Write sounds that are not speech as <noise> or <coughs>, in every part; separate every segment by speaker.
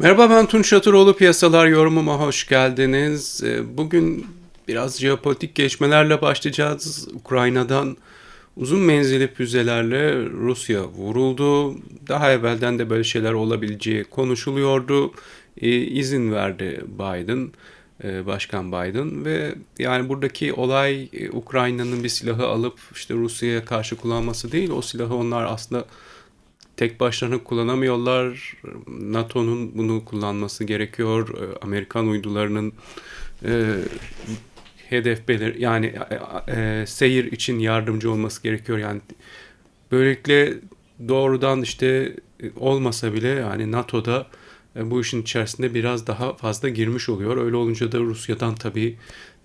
Speaker 1: Merhaba ben Tunç Çatıroğlu piyasalar yorumuma hoş geldiniz. Ee, Bugün biraz jeopolitik gelişmelerle başlayacağız. Ukrayna'dan uzun menzilli füzelerle Rusya vuruldu. Daha evvelden de böyle şeyler olabileceği konuşuluyordu. Ee, İzin verdi Biden, e, Başkan Biden ve yani buradaki olay e, Ukrayna'nın bir silahı alıp işte Rusya'ya karşı kullanması değil. O silahı onlar aslında tek başlarına kullanamıyorlar. NATO'nun bunu kullanması gerekiyor. Ee, Amerikan uydularının e, hedef belir yani e, e, seyir için yardımcı olması gerekiyor. Yani böylelikle doğrudan işte e, olmasa bile yani NATO'da e, bu işin içerisinde biraz daha fazla girmiş oluyor. Öyle olunca da Rusya'dan tabii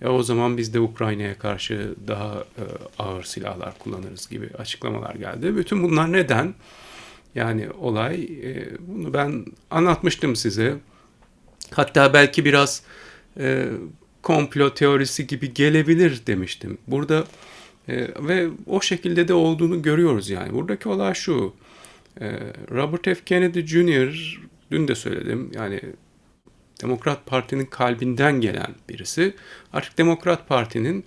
Speaker 1: e, o zaman biz de Ukrayna'ya karşı daha e, ağır silahlar kullanırız gibi açıklamalar geldi. Bütün bunlar neden? Yani olay e, bunu ben anlatmıştım size. Hatta belki biraz e, komplo teorisi gibi gelebilir demiştim. Burada e, ve o şekilde de olduğunu görüyoruz yani. Buradaki olay şu. E, Robert F. Kennedy Jr. dün de söyledim. Yani Demokrat Parti'nin kalbinden gelen birisi. Artık Demokrat Parti'nin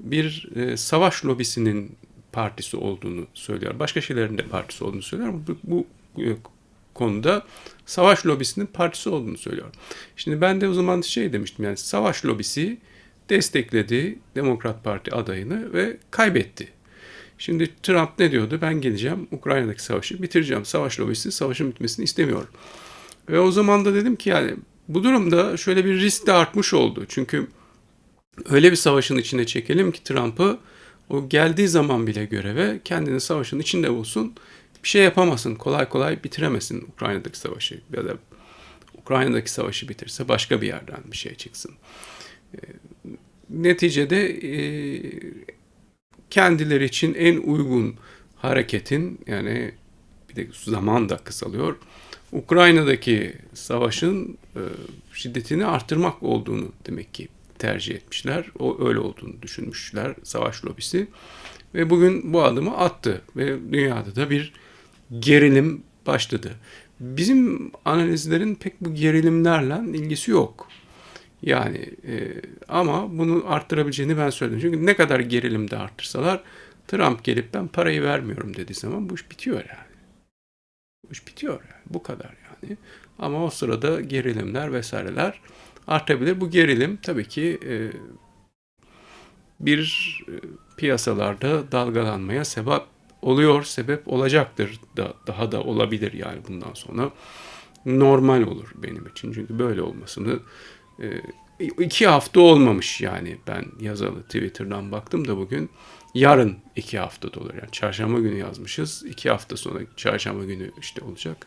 Speaker 1: bir e, savaş lobisinin partisi olduğunu söylüyor. Başka şeylerin de partisi olduğunu söylüyor ama bu, bu e, konuda savaş lobisinin partisi olduğunu söylüyor. Şimdi ben de o zaman şey demiştim yani savaş lobisi destekledi Demokrat Parti adayını ve kaybetti. Şimdi Trump ne diyordu? Ben geleceğim Ukrayna'daki savaşı bitireceğim. Savaş lobisi savaşın bitmesini istemiyor. Ve o zaman da dedim ki yani bu durumda şöyle bir risk de artmış oldu. Çünkü öyle bir savaşın içine çekelim ki Trump'ı o geldiği zaman bile göreve kendini savaşın içinde bulsun. Bir şey yapamasın. Kolay kolay bitiremesin Ukrayna'daki savaşı. Ya da Ukrayna'daki savaşı bitirse başka bir yerden bir şey çıksın. E, neticede e, kendileri için en uygun hareketin yani bir de zaman da kısalıyor. Ukrayna'daki savaşın e, şiddetini artırmak olduğunu demek ki tercih etmişler. O öyle olduğunu düşünmüşler savaş lobisi. Ve bugün bu adımı attı ve dünyada da bir gerilim başladı. Bizim analizlerin pek bu gerilimlerle ilgisi yok. Yani e, ama bunu arttırabileceğini ben söyledim. Çünkü ne kadar gerilim de arttırsalar Trump gelip ben parayı vermiyorum dediği zaman bu iş bitiyor yani. Bu iş bitiyor yani. Bu kadar yani. Ama o sırada gerilimler vesaireler artabilir. Bu gerilim tabii ki e, bir e, piyasalarda dalgalanmaya sebep oluyor, sebep olacaktır da daha da olabilir yani bundan sonra. Normal olur benim için çünkü böyle olmasını e, iki hafta olmamış yani. Ben yazalı Twitter'dan baktım da bugün yarın iki hafta da olur. Yani çarşamba günü yazmışız iki hafta sonra çarşamba günü işte olacak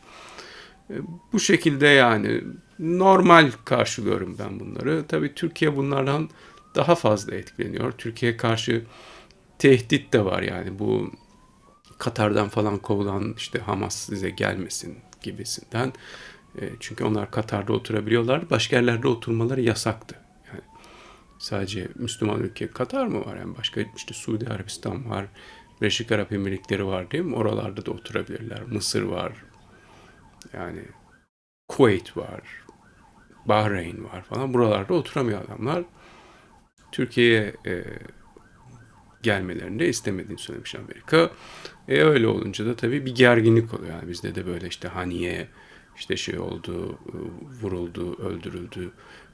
Speaker 1: bu şekilde yani normal karşılıyorum ben bunları. Tabii Türkiye bunlardan daha fazla etkileniyor. Türkiye karşı tehdit de var yani bu Katar'dan falan kovulan işte Hamas size gelmesin gibisinden. E, çünkü onlar Katar'da oturabiliyorlar. Başka yerlerde oturmaları yasaktı. Yani sadece Müslüman ülke Katar mı var? Yani başka işte Suudi Arabistan var. Birleşik Arap Emirlikleri var değil mi? Oralarda da oturabilirler. Mısır var. Yani Kuveyt var. Bahreyn var falan. Buralarda oturamıyor adamlar. Türkiye'ye e, gelmelerini de istemediğini söylemiş Amerika. E öyle olunca da tabii bir gerginlik oluyor. Yani bizde de böyle işte Haniye işte şey oldu, e, vuruldu, öldürüldü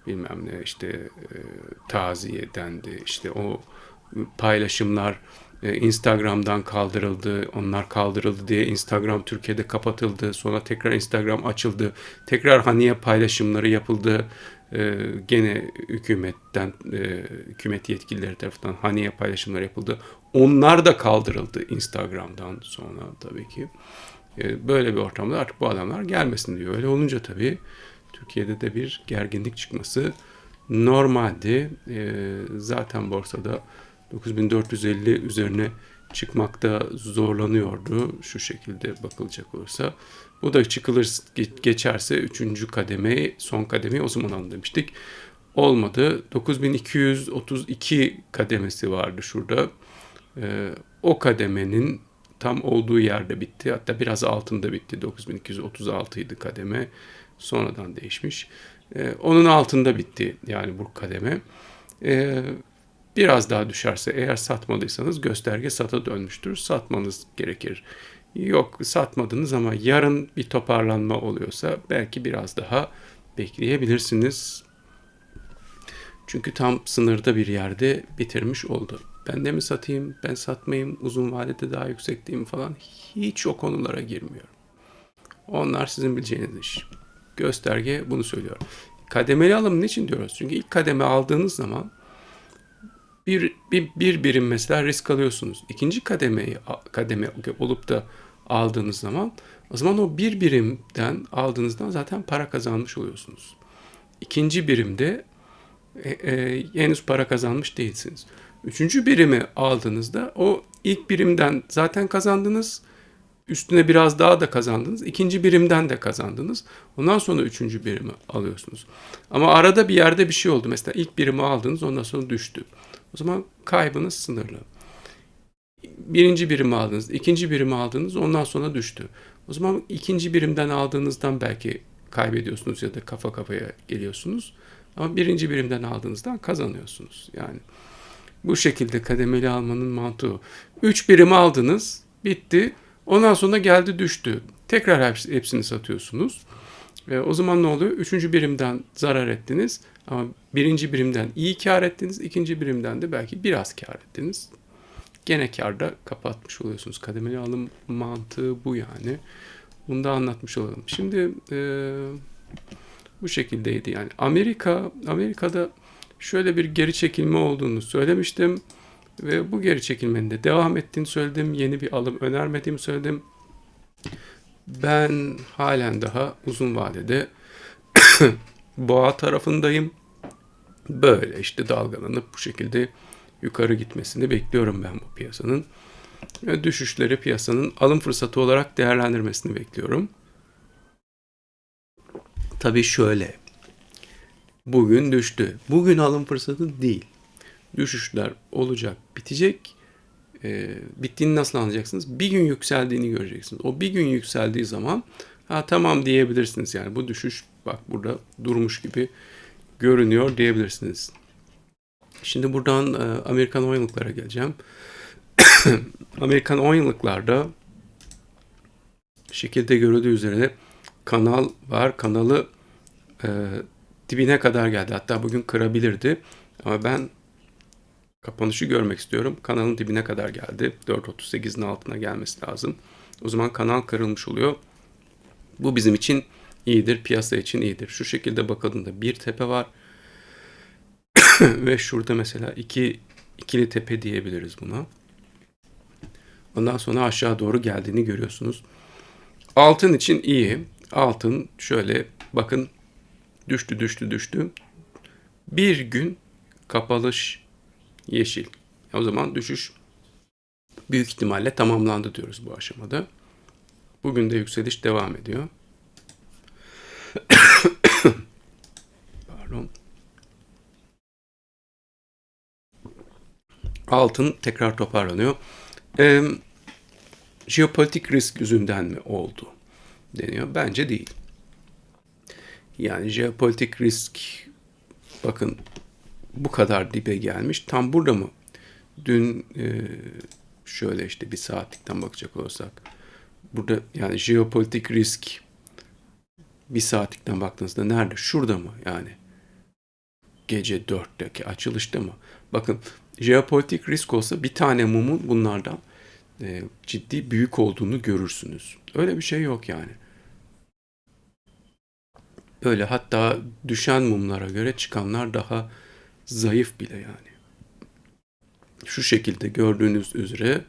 Speaker 1: bilmem ne işte e, taziye dendi. İşte o paylaşımlar Instagram'dan kaldırıldı. Onlar kaldırıldı diye Instagram Türkiye'de kapatıldı. Sonra tekrar Instagram açıldı. Tekrar Haniye paylaşımları yapıldı. E, gene hükümetten, e, hükümet yetkilileri tarafından Haniye paylaşımları yapıldı. Onlar da kaldırıldı Instagram'dan sonra tabii ki. böyle bir ortamda artık bu adamlar gelmesin diyor. Öyle olunca tabii Türkiye'de de bir gerginlik çıkması normaldi. zaten borsada 9450 üzerine çıkmakta zorlanıyordu şu şekilde bakılacak olursa. Bu da çıkılır geçerse 3. kademeyi son kademeyi o zaman alın demiştik. Olmadı. 9232 kademesi vardı şurada. Ee, o kademenin tam olduğu yerde bitti. Hatta biraz altında bitti. 9236 idi kademe. Sonradan değişmiş. E, onun altında bitti yani bu kademe. E, biraz daha düşerse eğer satmadıysanız gösterge sata dönmüştür. Satmanız gerekir. Yok satmadınız ama yarın bir toparlanma oluyorsa belki biraz daha bekleyebilirsiniz. Çünkü tam sınırda bir yerde bitirmiş oldu. Ben de mi satayım, ben satmayayım, uzun vadede daha yüksek mi falan hiç o konulara girmiyorum. Onlar sizin bileceğiniz iş. Gösterge bunu söylüyor. Kademeli alım niçin diyoruz? Çünkü ilk kademe aldığınız zaman bir, bir, bir birim mesela risk alıyorsunuz. İkinci kademeyi kademe olup da aldığınız zaman o zaman o bir birimden aldığınızdan zaten para kazanmış oluyorsunuz. İkinci birimde e, e, henüz para kazanmış değilsiniz. Üçüncü birimi aldığınızda o ilk birimden zaten kazandınız. Üstüne biraz daha da kazandınız. İkinci birimden de kazandınız. Ondan sonra üçüncü birimi alıyorsunuz. Ama arada bir yerde bir şey oldu. Mesela ilk birimi aldınız ondan sonra düştü. O zaman kaybınız sınırlı. Birinci birimi aldınız, ikinci birimi aldınız ondan sonra düştü. O zaman ikinci birimden aldığınızdan belki kaybediyorsunuz ya da kafa kafaya geliyorsunuz. Ama birinci birimden aldığınızdan kazanıyorsunuz. Yani bu şekilde kademeli almanın mantığı. Üç birim aldınız, bitti. Ondan sonra geldi düştü. Tekrar hepsini satıyorsunuz. E, o zaman ne oluyor? Üçüncü birimden zarar ettiniz. Ama birinci birimden iyi kar ettiniz. ikinci birimden de belki biraz kar ettiniz. Gene karda kapatmış oluyorsunuz. Kademeli alım mantığı bu yani. Bunu da anlatmış olalım. Şimdi e, bu şekildeydi yani. Amerika, Amerika'da şöyle bir geri çekilme olduğunu söylemiştim. Ve bu geri çekilmenin de devam ettiğini söyledim. Yeni bir alım önermediğimi söyledim. Ben halen daha uzun vadede boğa tarafındayım. Böyle işte dalgalanıp bu şekilde yukarı gitmesini bekliyorum ben bu piyasanın. Düşüşleri piyasanın alım fırsatı olarak değerlendirmesini bekliyorum. Tabii şöyle. Bugün düştü. Bugün alım fırsatı değil. Düşüşler olacak, bitecek. E, bittiğini nasıl anlayacaksınız? Bir gün yükseldiğini göreceksiniz. O bir gün yükseldiği zaman ha tamam diyebilirsiniz. Yani bu düşüş bak burada durmuş gibi görünüyor diyebilirsiniz. Şimdi buradan e, Amerikan 10 yıllıklara geleceğim. <coughs> Amerikan 10 yıllıklarda şekilde görüldüğü üzere kanal var. Kanalı e, dibine kadar geldi. Hatta bugün kırabilirdi. Ama ben kapanışı görmek istiyorum. Kanalın dibine kadar geldi. 4.38'in altına gelmesi lazım. O zaman kanal kırılmış oluyor. Bu bizim için iyidir. Piyasa için iyidir. Şu şekilde bakıldığında bir tepe var. <coughs> Ve şurada mesela iki ikili tepe diyebiliriz buna. Ondan sonra aşağı doğru geldiğini görüyorsunuz. Altın için iyi. Altın şöyle bakın düştü düştü düştü. Bir gün kapalış yeşil. O zaman düşüş büyük ihtimalle tamamlandı diyoruz bu aşamada. Bugün de yükseliş devam ediyor. Pardon. Altın tekrar toparlanıyor. Ee, jeopolitik risk yüzünden mi oldu deniyor? Bence değil. Yani jeopolitik risk bakın bu kadar dibe gelmiş. Tam burada mı? Dün e, şöyle işte bir saatlikten bakacak olursak burada yani jeopolitik risk bir saatlikten baktığınızda nerede? Şurada mı yani? Gece 4'teki açılışta mı? Bakın jeopolitik risk olsa bir tane mumun bunlardan e, ciddi büyük olduğunu görürsünüz. Öyle bir şey yok yani. Böyle hatta düşen mumlara göre çıkanlar daha zayıf bile yani. Şu şekilde gördüğünüz üzere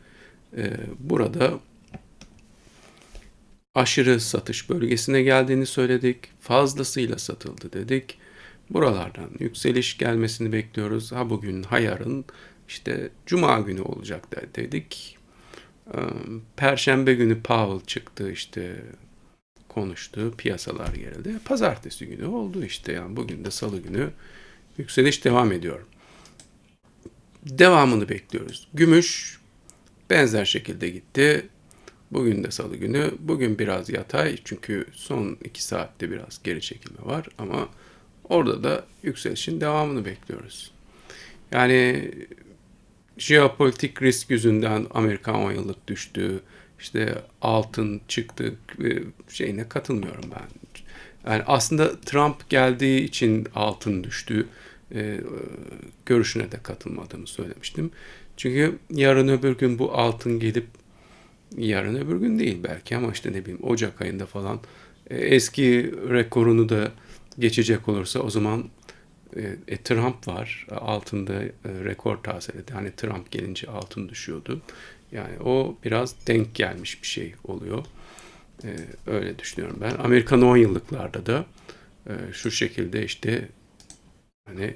Speaker 1: e, burada aşırı satış bölgesine geldiğini söyledik. Fazlasıyla satıldı dedik. Buralardan yükseliş gelmesini bekliyoruz. Ha bugün ha yarın işte cuma günü olacak dedik. E, Perşembe günü Powell çıktı işte konuştu, piyasalar gerildi. Pazartesi günü oldu işte yani bugün de salı günü yükseliş devam ediyor. Devamını bekliyoruz. Gümüş benzer şekilde gitti. Bugün de salı günü. Bugün biraz yatay çünkü son 2 saatte biraz geri çekilme var ama orada da yükselişin devamını bekliyoruz. Yani jeopolitik risk yüzünden Amerikan 10 yıllık düştü. İşte altın çıktı şeyine katılmıyorum ben. Yani aslında Trump geldiği için altın düştü e, görüşüne de katılmadığımı söylemiştim. Çünkü yarın öbür gün bu altın gelip yarın öbür gün değil belki ama işte ne bileyim Ocak ayında falan e, eski rekorunu da geçecek olursa o zaman e, e, Trump var altında e, rekor tazeledi. Hani Trump gelince altın düşüyordu. Yani o biraz denk gelmiş bir şey oluyor. E, öyle düşünüyorum ben. Amerikan 10 yıllıklarda da e, şu şekilde işte hani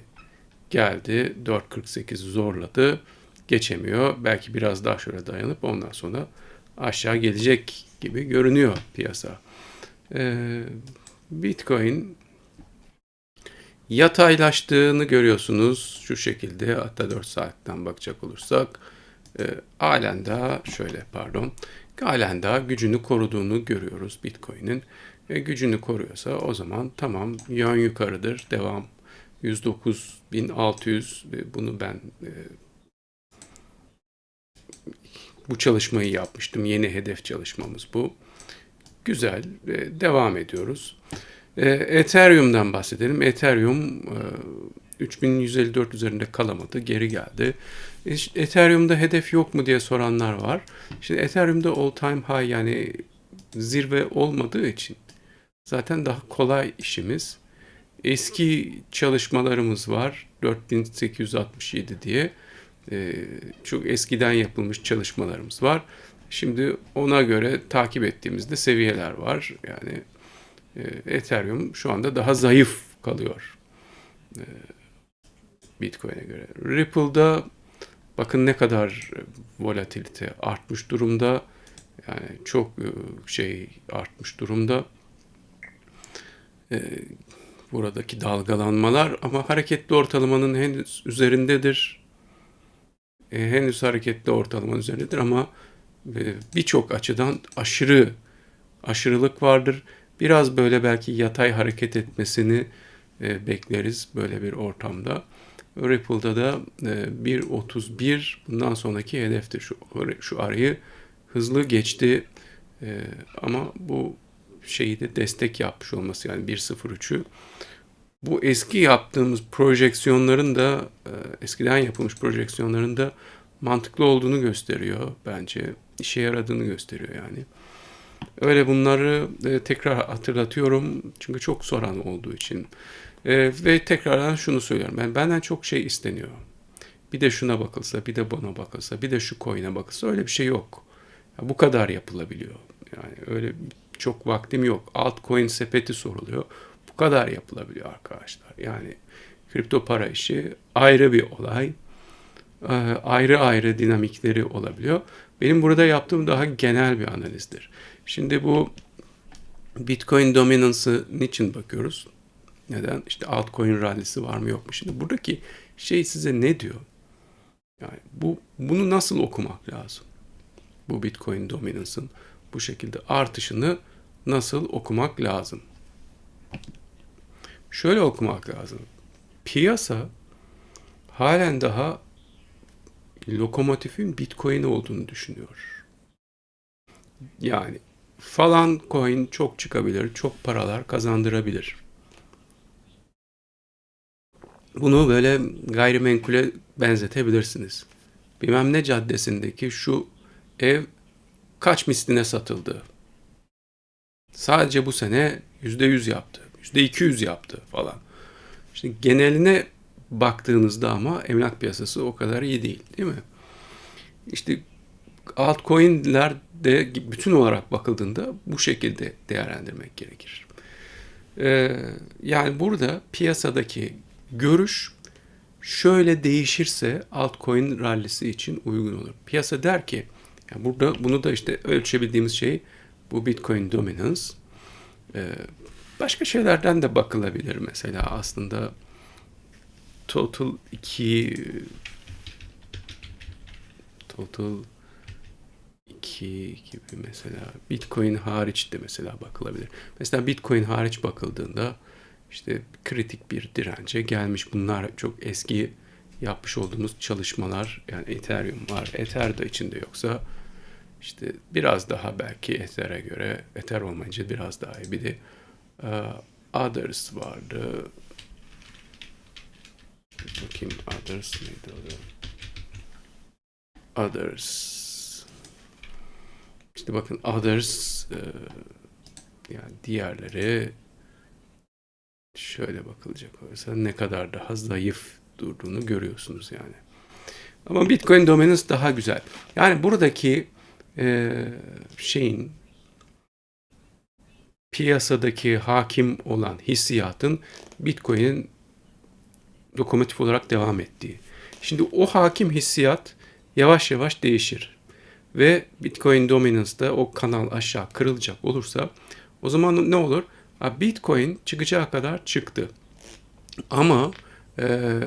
Speaker 1: geldi 4.48 zorladı geçemiyor. Belki biraz daha şöyle dayanıp ondan sonra aşağı gelecek gibi görünüyor piyasa. Ee, Bitcoin yataylaştığını görüyorsunuz şu şekilde hatta 4 saatten bakacak olursak e, halen daha şöyle pardon halen daha gücünü koruduğunu görüyoruz Bitcoin'in. E, gücünü koruyorsa o zaman tamam yön yukarıdır devam 109.600 bunu ben e, bu çalışmayı yapmıştım. Yeni hedef çalışmamız bu. Güzel. E, devam ediyoruz. E, Ethereum'dan bahsedelim. Ethereum 3154 üzerinde kalamadı. Geri geldi. Ethereum'da hedef yok mu diye soranlar var. Şimdi Ethereum'da all time high yani zirve olmadığı için zaten daha kolay işimiz. Eski çalışmalarımız var. 4867 diye. Ee, çok eskiden yapılmış çalışmalarımız var. Şimdi ona göre takip ettiğimizde seviyeler var. Yani e, Ethereum şu anda daha zayıf kalıyor e, Bitcoin'e göre. Ripple'da bakın ne kadar volatilite artmış durumda. Yani çok e, şey artmış durumda. buradaki dalgalanmalar ama hareketli ortalamanın henüz üzerindedir e, henüz hareketli ortalama üzerindedir ama e, birçok açıdan aşırı aşırılık vardır. Biraz böyle belki yatay hareket etmesini e, bekleriz böyle bir ortamda. Ripple'da da e, 1.31 bundan sonraki hedeftir. Şu, şu arayı hızlı geçti e, ama bu şeyi de destek yapmış olması yani 1.03'ü bu eski yaptığımız projeksiyonların da e, eskiden yapılmış projeksiyonların da mantıklı olduğunu gösteriyor bence. işe yaradığını gösteriyor yani. Öyle bunları e, tekrar hatırlatıyorum çünkü çok soran olduğu için. E, ve tekrardan şunu söylüyorum. Ben benden çok şey isteniyor. Bir de şuna bakılsa, bir de buna bakılsa, bir de şu coin'e bakılsa öyle bir şey yok. Ya bu kadar yapılabiliyor. Yani öyle çok vaktim yok. Altcoin sepeti soruluyor kadar yapılabiliyor arkadaşlar. Yani kripto para işi ayrı bir olay. Ee, ayrı ayrı dinamikleri olabiliyor. Benim burada yaptığım daha genel bir analizdir. Şimdi bu Bitcoin dominansı niçin bakıyoruz? Neden? İşte altcoin rallisi var mı yok mu? Şimdi buradaki şey size ne diyor? Yani bu bunu nasıl okumak lazım? Bu Bitcoin dominansın bu şekilde artışını nasıl okumak lazım? Şöyle okumak lazım. Piyasa halen daha lokomotifin Bitcoin olduğunu düşünüyor. Yani falan coin çok çıkabilir, çok paralar kazandırabilir. Bunu böyle gayrimenkule benzetebilirsiniz. Bilmem ne caddesindeki şu ev kaç misline satıldı? Sadece bu sene %100 yaptı. %200 yaptı falan. İşte geneline baktığınızda ama emlak piyasası o kadar iyi değil değil mi? İşte altcoin'ler de bütün olarak bakıldığında bu şekilde değerlendirmek gerekir. Ee, yani burada piyasadaki görüş şöyle değişirse altcoin rallisi için uygun olur. Piyasa der ki yani burada bunu da işte ölçebildiğimiz şey bu Bitcoin dominance. Ee, Başka şeylerden de bakılabilir mesela aslında total 2 total 2 gibi mesela Bitcoin hariç de mesela bakılabilir. Mesela Bitcoin hariç bakıldığında işte kritik bir dirence gelmiş. Bunlar çok eski yapmış olduğumuz çalışmalar. Yani Ethereum var. Ether de içinde yoksa işte biraz daha belki Ether'e göre Ether olmayınca biraz daha iyi. Bir de Others vardı. Bakayım Others neydi o? Others. İşte bakın Others e, yani diğerleri şöyle bakılacak olursa ne kadar daha zayıf durduğunu görüyorsunuz yani. Ama Bitcoin Dominance daha güzel. Yani buradaki e, şeyin piyasadaki hakim olan hissiyatın Bitcoin'in lokomotif olarak devam ettiği. Şimdi o hakim hissiyat yavaş yavaş değişir. Ve Bitcoin Dominance'da o kanal aşağı kırılacak olursa o zaman ne olur? Bitcoin çıkacağı kadar çıktı. Ama e,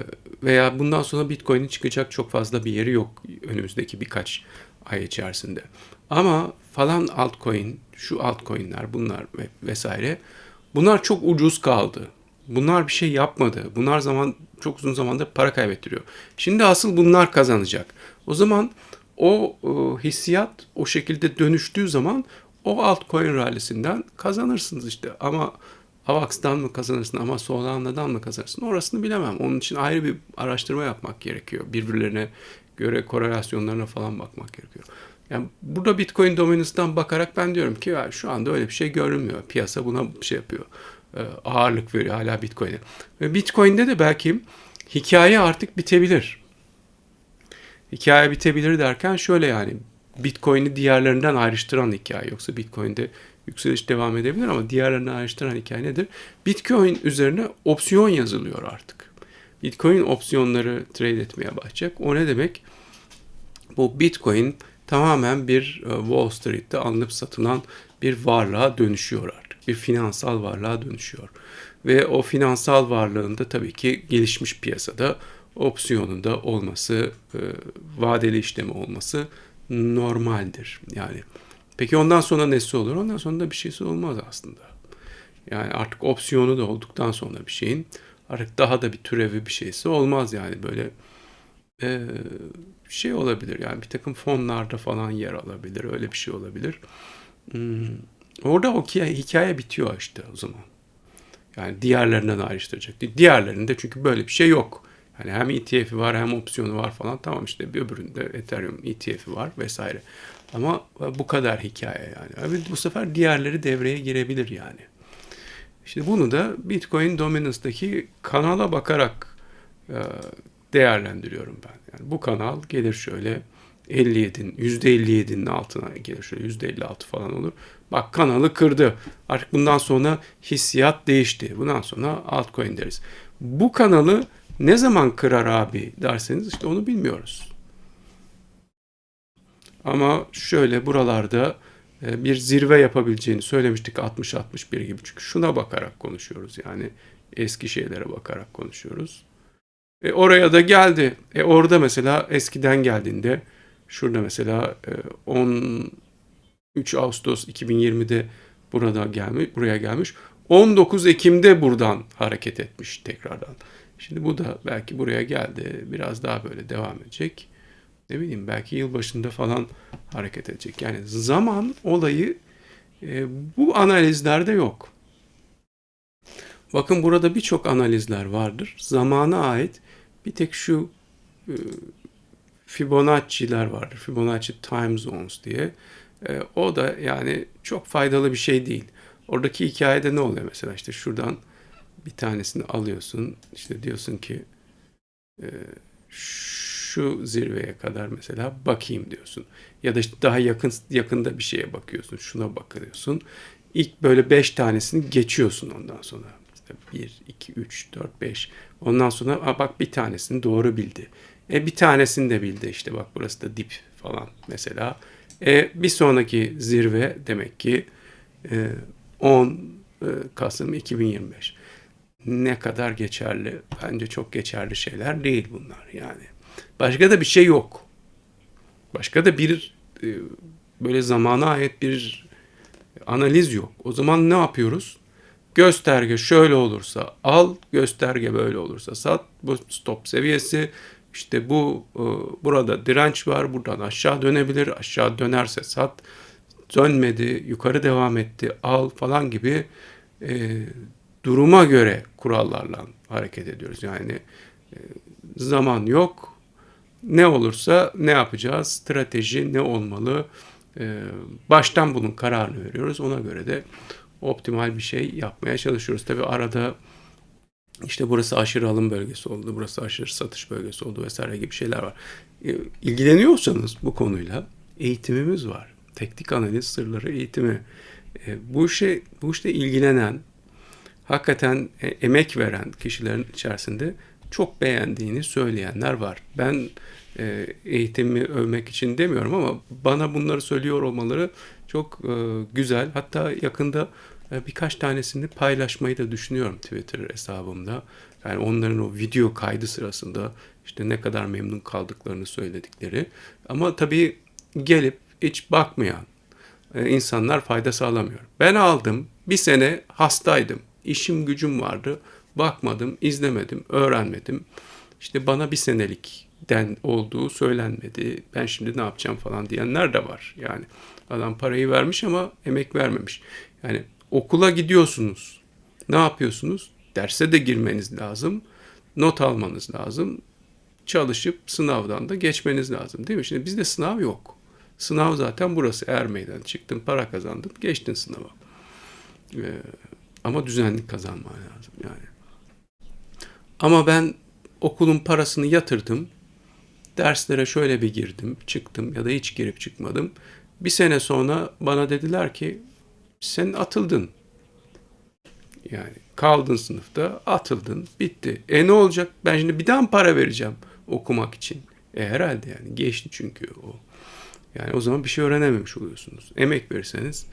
Speaker 1: veya bundan sonra Bitcoin'in çıkacak çok fazla bir yeri yok önümüzdeki birkaç ay içerisinde. Ama falan altcoin, şu altcoin'ler bunlar vesaire bunlar çok ucuz kaldı. Bunlar bir şey yapmadı. Bunlar zaman çok uzun zamanda para kaybettiriyor. Şimdi asıl bunlar kazanacak. O zaman o e, hissiyat o şekilde dönüştüğü zaman o altcoin rallisinden kazanırsınız işte. Ama Avax'tan mı kazanırsın ama Solana'dan mı kazanırsın orasını bilemem. Onun için ayrı bir araştırma yapmak gerekiyor. Birbirlerine göre korelasyonlarına falan bakmak gerekiyor. Yani burada Bitcoin dominance'dan bakarak ben diyorum ki ya şu anda öyle bir şey görünmüyor. Piyasa buna şey yapıyor. E, ağırlık veriyor hala Bitcoin'e. Ve Bitcoin'de de belki hikaye artık bitebilir. Hikaye bitebilir derken şöyle yani Bitcoin'i diğerlerinden ayrıştıran hikaye. Yoksa Bitcoin'de yükseliş devam edebilir ama diğerlerinden ayrıştıran hikaye nedir? Bitcoin üzerine opsiyon yazılıyor artık. Bitcoin opsiyonları trade etmeye başlayacak. O ne demek? Bu Bitcoin tamamen bir e, Wall Street'te alınıp satılan bir varlığa dönüşüyor artık. Bir finansal varlığa dönüşüyor. Ve o finansal varlığında tabii ki gelişmiş piyasada opsiyonunda olması, e, vadeli işlemi olması normaldir. Yani peki ondan sonra nesi olur? Ondan sonra da bir şeysi olmaz aslında. Yani artık opsiyonu da olduktan sonra bir şeyin artık daha da bir türevi bir şeysi olmaz yani böyle e, şey olabilir yani bir takım fonlarda falan yer alabilir öyle bir şey olabilir. Hmm, orada o hikaye bitiyor işte o zaman. Yani diğerlerinden ayrıştıracak. Diğerlerinde çünkü böyle bir şey yok. Hani hem ETF'i var hem opsiyonu var falan. Tamam işte bir öbüründe Ethereum ETF'i var vesaire. Ama bu kadar hikaye yani. Abi bu sefer diğerleri devreye girebilir yani. İşte bunu da Bitcoin Dominance'daki kanala bakarak e, değerlendiriyorum ben. Yani bu kanal gelir şöyle 57'nin %57'nin altına gelir şöyle %56 falan olur. Bak kanalı kırdı. Artık bundan sonra hissiyat değişti. Bundan sonra altcoin deriz. Bu kanalı ne zaman kırar abi derseniz işte onu bilmiyoruz. Ama şöyle buralarda e, bir zirve yapabileceğini söylemiştik 60-61 gibi. Çünkü şuna bakarak konuşuyoruz yani eski şeylere bakarak konuşuyoruz. E oraya da geldi. E orada mesela eskiden geldiğinde şurada mesela 13 e, Ağustos 2020'de burada gelmiş, buraya gelmiş. 19 Ekim'de buradan hareket etmiş tekrardan. Şimdi bu da belki buraya geldi. Biraz daha böyle devam edecek. Ne bileyim belki yılbaşında falan hareket edecek. Yani zaman olayı e, bu analizlerde yok. Bakın burada birçok analizler vardır. Zamana ait bir tek şu e, Fibonacci'ler vardır. Fibonacci Time Zones diye. E, o da yani çok faydalı bir şey değil. Oradaki hikayede ne oluyor mesela işte şuradan bir tanesini alıyorsun. İşte diyorsun ki e, şu zirveye kadar mesela bakayım diyorsun. Ya da işte daha yakın yakında bir şeye bakıyorsun. Şuna bakıyorsun. İlk böyle beş tanesini geçiyorsun ondan sonra. İşte 1, 2, 3, 4, 5. Ondan sonra a, bak bir tanesini doğru bildi. E bir tanesini de bildi işte bak burası da dip falan mesela. E bir sonraki zirve demek ki e, 10 e, Kasım 2025 ne kadar geçerli? Bence çok geçerli şeyler değil bunlar yani. Başka da bir şey yok. Başka da bir e, Böyle zamana ait bir analiz yok. O zaman ne yapıyoruz? Gösterge şöyle olursa al, gösterge böyle olursa sat. Bu stop seviyesi. İşte bu e, burada direnç var. Buradan aşağı dönebilir. Aşağı dönerse sat. Dönmedi, yukarı devam etti, al falan gibi e, duruma göre kurallarla hareket ediyoruz. Yani e, zaman yok. Ne olursa ne yapacağız? Strateji ne olmalı? E, baştan bunun kararını veriyoruz. Ona göre de optimal bir şey yapmaya çalışıyoruz. Tabi arada işte burası aşırı alım bölgesi oldu, burası aşırı satış bölgesi oldu vesaire gibi şeyler var. E, İlgileniyorsanız bu konuyla eğitimimiz var. Teknik analiz sırları eğitimi. E, bu işe bu işte ilgilenen, hakikaten e, emek veren kişilerin içerisinde çok beğendiğini söyleyenler var. Ben e, eğitimi övmek için demiyorum ama bana bunları söylüyor olmaları çok e, güzel. Hatta yakında e, birkaç tanesini paylaşmayı da düşünüyorum Twitter hesabımda. Yani onların o video kaydı sırasında işte ne kadar memnun kaldıklarını söyledikleri. Ama tabii gelip hiç bakmayan insanlar fayda sağlamıyor. Ben aldım, bir sene hastaydım, işim gücüm vardı, bakmadım, izlemedim, öğrenmedim. İşte bana bir senelik den olduğu söylenmedi. Ben şimdi ne yapacağım falan diyenler de var. Yani adam parayı vermiş ama emek vermemiş. Yani okula gidiyorsunuz. Ne yapıyorsunuz? Derse de girmeniz lazım. Not almanız lazım. Çalışıp sınavdan da geçmeniz lazım değil mi? Şimdi bizde sınav yok. Sınav zaten burası. Er meydan çıktın, para kazandın, geçtin sınava. Ee, ama düzenli kazanman lazım yani. Ama ben okulun parasını yatırdım. Derslere şöyle bir girdim, çıktım ya da hiç girip çıkmadım. Bir sene sonra bana dediler ki sen atıldın. Yani kaldın sınıfta, atıldın, bitti. E ne olacak? Ben şimdi bir daha mı para vereceğim okumak için? E herhalde yani geçti çünkü o. Yani o zaman bir şey öğrenememiş oluyorsunuz. Emek verirseniz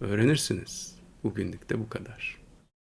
Speaker 1: öğrenirsiniz. Bugünlük de bu kadar.